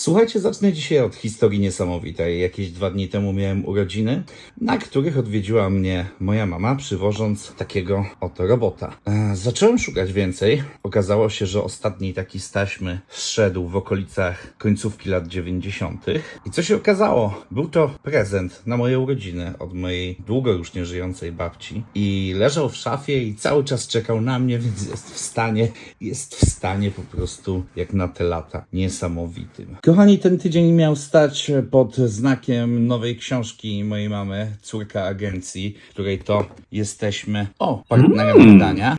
Słuchajcie, zacznę dzisiaj od historii niesamowitej. Jakieś dwa dni temu miałem urodziny, na których odwiedziła mnie moja mama, przywożąc takiego oto robota. E, zacząłem szukać więcej. Okazało się, że ostatni taki z taśmy zszedł w okolicach końcówki lat 90. I co się okazało? Był to prezent na moje urodziny od mojej długo już nieżyjącej babci. I leżał w szafie i cały czas czekał na mnie, więc jest w stanie, jest w stanie po prostu jak na te lata. Niesamowitym. Kochani, ten tydzień miał stać pod znakiem nowej książki mojej mamy, Córka Agencji, której to jesteśmy, o, partnerem wydania.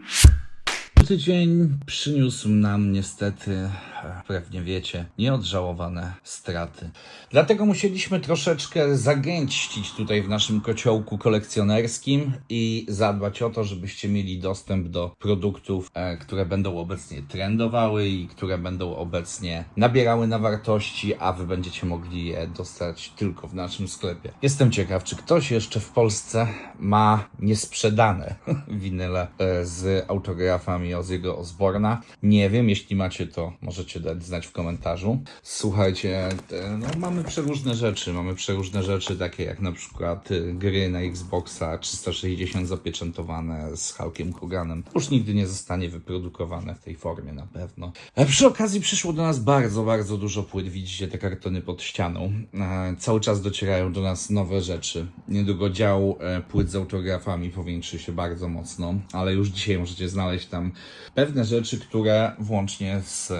Tydzień przyniósł nam niestety, pewnie wiecie, nieodżałowane straty. Dlatego musieliśmy troszeczkę zagęścić tutaj w naszym kociołku kolekcjonerskim i zadbać o to, żebyście mieli dostęp do produktów, e, które będą obecnie trendowały i które będą obecnie nabierały na wartości, a wy będziecie mogli je dostać tylko w naszym sklepie. Jestem ciekaw, czy ktoś jeszcze w Polsce ma niesprzedane winyle e, z autografami Ozzy'ego Osborna. Nie wiem, jeśli macie to, możecie dać znać w komentarzu. Słuchajcie, no, mamy przeróżne rzeczy. Mamy przeróżne rzeczy, takie jak na przykład y, gry na Xboxa 360 zapieczętowane z Hulkiem Hoganem. Już nigdy nie zostanie wyprodukowane w tej formie na pewno. E, Przy okazji przyszło do nas bardzo, bardzo dużo płyt. Widzicie te kartony pod ścianą. E, Cały czas docierają do nas nowe rzeczy. Niedługo dział e, płyt z autografami powiększy się bardzo mocno, ale już dzisiaj możecie znaleźć tam pewne rzeczy, które włącznie z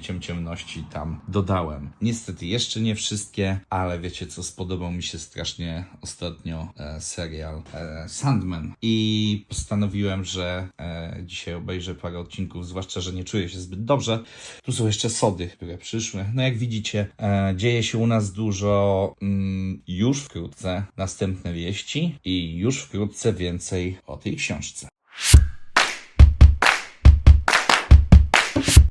ciemności tam dodałem. Niestety jeszcze nie wszystkie, ale wiecie co, spodobał mi się strasznie ostatnio e, serial e, Sandman i postanowiłem, że e, dzisiaj obejrzę parę odcinków, zwłaszcza, że nie czuję się zbyt dobrze. Tu są jeszcze sody, które przyszły. No jak widzicie, e, dzieje się u nas dużo mm, już wkrótce następne wieści i już wkrótce więcej o tej książce.